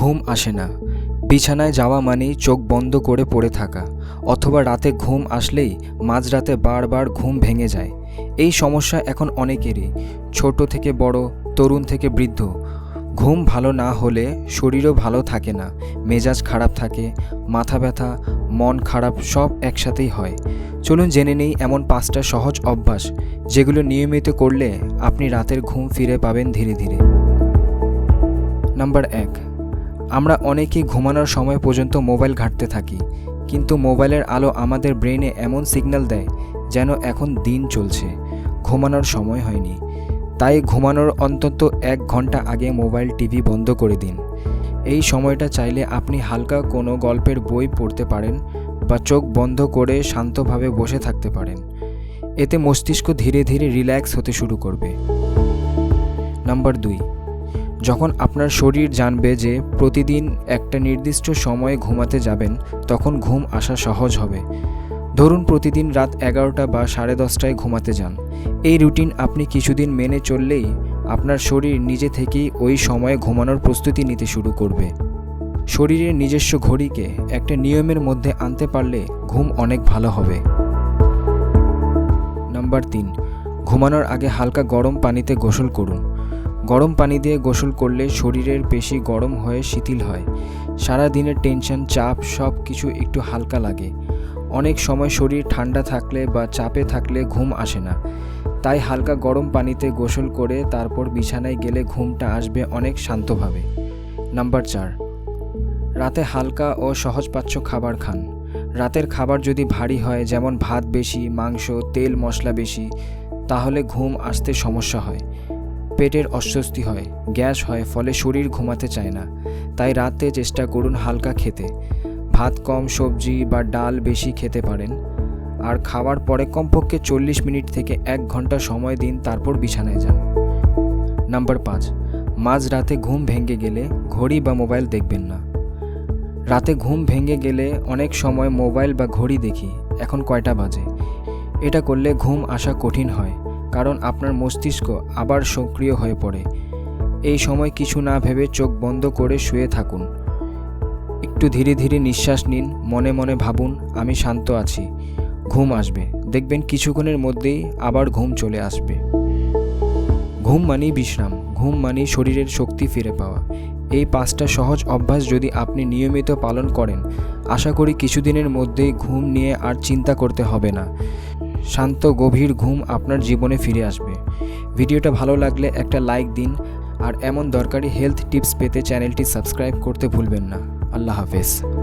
ঘুম আসে না। বিছানায় যাওয়া মানেই চোখ বন্ধ করে পড়ে থাকা, অথবা রাতে ঘুম আসলেই মাঝরাতে বারবার ঘুম ভেঙে যায়। এই সমস্যা এখন অনেকেরই, ছোট থেকে বড়, তরুণ থেকে বৃদ্ধ। ঘুম ভালো না হলে শরীরও ভালো থাকে না, মেজাজ খারাপ থাকে, মাথা ব্যথা, মন খারাপ সব একসাথেই হয়। চলুন জেনে নেই এমন পাঁচটা সহজ অভ্যাস, যেগুলো নিয়মিত করলে আপনি রাতের ঘুম ফিরে পাবেন ধীরে ধীরে। নাম্বার এক আমরা অনেকেই ঘুমানোর সময় পর্যন্ত মোবাইল ঘাঁটতে থাকি, কিন্তু মোবাইলের আলো আমাদের ব্রেনে এমন সিগন্যাল দেয় যেন এখন দিন চলছে, ঘুমানোর সময় হয়নি। তাই ঘুমানোর অন্তত এক ঘণ্টা আগে মোবাইল টিভি বন্ধ করে দিন। এই সময়টা চাইলে আপনি হালকা কোনো গল্পের বই পড়তে পারেন বা চোখ বন্ধ করে শান্তভাবে বসে থাকতে পারেন। এতে মস্তিষ্ক ধীরে ধীরে রিল্যাক্স হতে শুরু করবে। নাম্বার দুই যখন আপনার শরীর জানবে যে প্রতিদিন একটা নির্দিষ্ট সময়ে ঘুমাতে যাবেন, তখন ঘুম আসা সহজ হবে। ধরুন প্রতিদিন রাত এগারোটা বা সাড়ে দশটায় ঘুমাতে যান। এই রুটিন আপনি কিছুদিন মেনে চললেই আপনার শরীর নিজে থেকেই ওই সময়ে ঘুমানোর প্রস্তুতি নিতে শুরু করবে। শরীরের নিজস্ব ঘড়িকে একটা নিয়মের মধ্যে আনতে পারলে ঘুম অনেক ভালো হবে। নাম্বার তিন, ঘুমানোর আগে হালকা গরম পানিতে গোসল করুন। গরম পানি দিয়ে গোসল করলে শরীরের পেশি গরম হয়ে শিথিল হয়। সারা দিনের টেনশন, চাপ সব কিছু একটু হালকা লাগে। অনেক সময় শরীর ঠান্ডা থাকলে বা চাপে থাকলে ঘুম আসে না। তাই হালকা গরম পানিতে গোসল করে তারপর বিছানায় গেলে ঘুমটা আসবে অনেক শান্তভাবে। নাম্বার চার, রাতে হালকা ও সহজপাচ্য খাবার খান। রাতের খাবার যদি ভারী হয়, যেমন ভাত বেশি, মাংস, তেল, মশলা বেশি, তাহলে ঘুম আসতে সমস্যা হয়। পেটের অস্বস্তি হয়, গ্যাস হয়, ফলে শরীর ঘুমাতে চায় না। তাই রাতে চেষ্টা করুন হালকা খেতে। ভাত কম, সবজি বা ডাল বেশি খেতে পারেন। আর খাওয়ার পরে কমপক্ষে চল্লিশ মিনিট থেকে এক ঘণ্টা সময় দিন, তারপর বিছানায় যান। নাম্বার পাঁচ, মাঝ রাতে ঘুম ভেঙে গেলে ঘড়ি বা মোবাইল দেখবেন না। রাতে ঘুম ভেঙে গেলে অনেক সময় মোবাইল বা ঘড়ি দেখি, এখন কয়টা বাজে? এটা করলে ঘুম আসা কঠিন হয়। কারণ আপনার মস্তিষ্ক আবার সক্রিয় হয়ে পড়ে। এই সময় কিছু না ভেবে চোখ বন্ধ করে শুয়ে থাকুন। একটু ধীরে ধীরে নিঃশ্বাস নিন, মনে মনে ভাবুন, আমি শান্ত আছি। ঘুম আসবে। দেখবেন কিছুক্ষণের মধ্যেই আবার ঘুম চলে আসবে। ঘুম মানেই বিশ্রাম, ঘুম মানেই শরীরের শক্তি ফিরে পাওয়া। এই পাঁচটা সহজ অভ্যাস যদি আপনি নিয়মিত পালন করেন, আশা করি কিছুদিনের মধ্যেই ঘুম নিয়ে আর চিন্তা করতে হবে না। শান্ত, গভীর ঘুম আপনার জীবনে ফিরে আসবে। ভিডিওটা ভালো লাগলে একটা লাইক দিন, আর এমন দরকারি হেলথ টিপস পেতে চ্যানেলটি সাবস্ক্রাইব করতে ভুলবেন না। আল্লাহ হাফেজ।